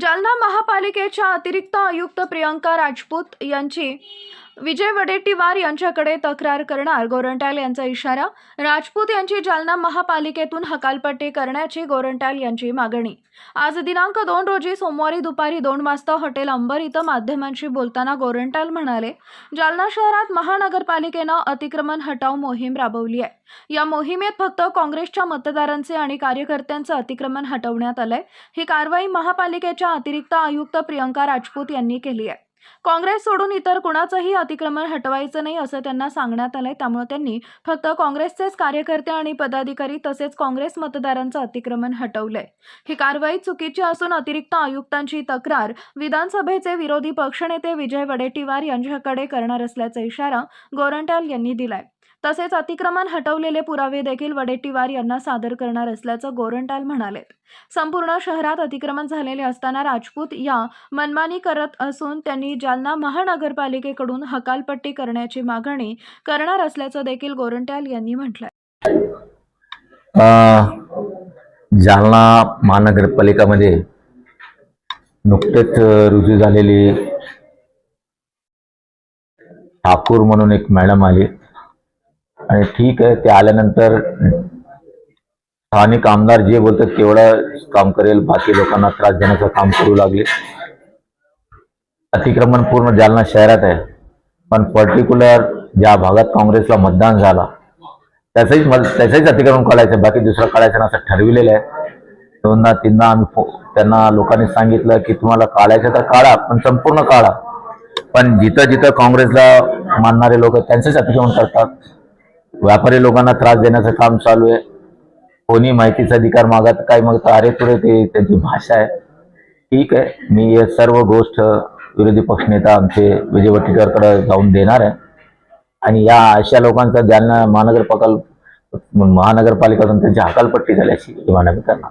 जालना महापालिकेच्या अतिरिक्त आयुक्त प्रियंका राजपूत यांची विजय वडेट्टीवार यांच्याकडे तक्रार करणार. गोरंट्याल यांचा इशारा. राजपूत यांची जालना महापालिकेतून हकालपट्टी करण्याची गोरंट्याल यांची मागणी. आज दिनांक दोन रोजी सोमवारी दुपारी दोन वाजता हॉटेल अंबर इथं माध्यमांशी बोलताना गोरंट्याल म्हणाले जालना शहरात महानगरपालिकेनं अतिक्रमण हटाव मोहीम राबवली आहे. या मोहिमेत फक्त काँग्रेसच्या मतदारांचे आणि कार्यकर्त्यांचं अतिक्रमण हटवण्यात आलंय. ही कारवाई महापालिकेच्या अतिरिक्त आयुक्त प्रियंका राजपूत यांनी केली आहे. काँग्रेस सोडून इतर कुणाचंही अतिक्रमण हटवायचं नाही असं त्यांना सांगण्यात आलंय. त्यामुळे त्यांनी फक्त काँग्रेसचेच कार्यकर्ते आणि पदाधिकारी तसेच काँग्रेस मतदारांचं अतिक्रमण हटवलंय. ही कारवाई चुकीची असून अतिरिक्त आयुक्तांची तक्रार विधानसभेचे विरोधी पक्षनेते विजय वडेट्टीवार यांच्याकडे करणार असल्याचा इशारा गोरंट्याल यांनी दिलाय. तसेच अतिक्रमण हटवलेले पुरावे देखील वडेट्टीवार यांना सादर करणार असल्याचं गोरंटाल म्हणाले. संपूर्ण शहरात अतिक्रमण झालेले असताना राजपूत या मनमानी करत असून त्यांनी जालना महानगरपालिकेकडून हकालपट्टी करण्याची मागणी करणार असल्याचं देखील गोरंट्याल यांनी म्हटलंय. जालना महानगरपालिकामध्ये नुकतेच रुजू झालेली ठाकूर म्हणून एक मॅडम आली. आणि ठीक आहे ते आल्यानंतर स्थानिक आमदार जे बोलतात तेवढं काम करेल बाकी लोकांना त्रास देण्याचं काम करू लागले. अतिक्रमण पूर्ण जालना शहरात आहे. पण पर्टिक्युलर ज्या भागात काँग्रेसला मतदान झाला त्याचंही मल- त्याचंही अतिक्रमण काढायचं बाकी दुसरं काढायचं ना असं ठरविलेलं आहे. दोनदा तीनदा आम्ही त्यांना लोकांनी सांगितलं की तुम्हाला काढायचं तर काढा पण संपूर्ण काढा. पण जिथं जिथं काँग्रेसला मानणारे लोक त्यांचंच अतिक्रमण करतात. व्यापारी लोकांना त्रास देण्याचं काम चालू आहे. कोणी माहितीचा अधिकार मागत काय मागतं अरे तुरे ते त्यांची भाषा आहे. ठीक आहे मी हे सर्व गोष्ट विरोधी पक्षनेता आमचे विजय वटेकरकडे जाऊन देणार आहे. आणि या अशा लोकांचा ज्यांना महानगर प्रकल्प महानगरपालिकेतून त्यांची हकालपट्टी झाल्याची मागणी करणार.